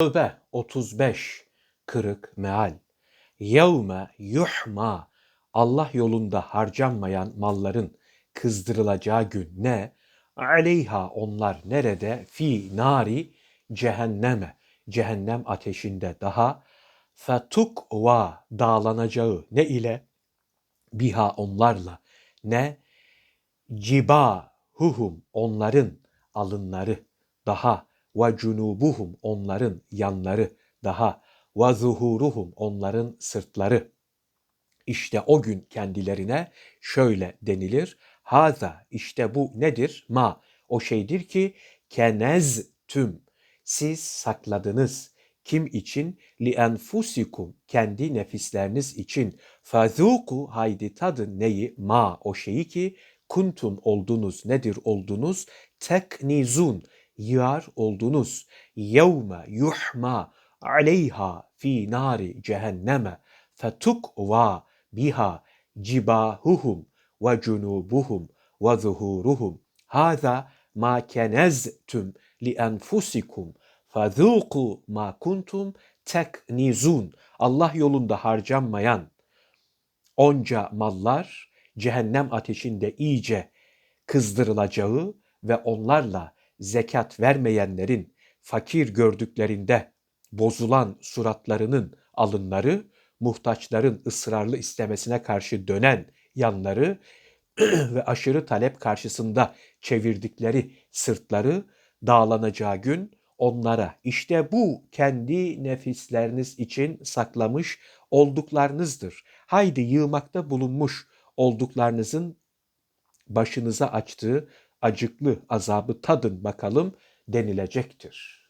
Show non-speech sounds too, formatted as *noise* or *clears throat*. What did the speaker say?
Tövbe 35 Kırık meal Yevme yuhma Allah yolunda harcanmayan malların kızdırılacağı gün ne? Aleyha onlar nerede? Fi nari cehenneme cehennem ateşinde daha fetukva dağlanacağı ne ile? Biha onlarla ne? Cibahuhum onların alınları daha ve cunubuhum onların yanları daha ve zuhuruhum onların sırtları. İşte o gün kendilerine şöyle denilir. Haza işte bu nedir? Ma o şeydir ki kenez tüm siz sakladınız. Kim için? Li enfusikum kendi nefisleriniz için. Fazuku haydi tadın neyi? Ma o şeyi ki kuntum oldunuz nedir oldunuz? Teknizun yar oldunuz. Yevme yuhma aleyha fi nari cehenneme fetukva biha cibahuhum ve cunubuhum ve zuhuruhum. Haza ma keneztüm li enfusikum fazûku ma kuntum teknizun. Allah yolunda harcanmayan onca mallar cehennem ateşinde iyice kızdırılacağı ve onlarla zekat vermeyenlerin fakir gördüklerinde bozulan suratlarının alınları, muhtaçların ısrarlı istemesine karşı dönen yanları *clears throat* ve aşırı talep karşısında çevirdikleri sırtları dağlanacağı gün onlara işte bu kendi nefisleriniz için saklamış olduklarınızdır. Haydi yığmakta bulunmuş olduklarınızın başınıza açtığı acıklı azabı tadın bakalım denilecektir.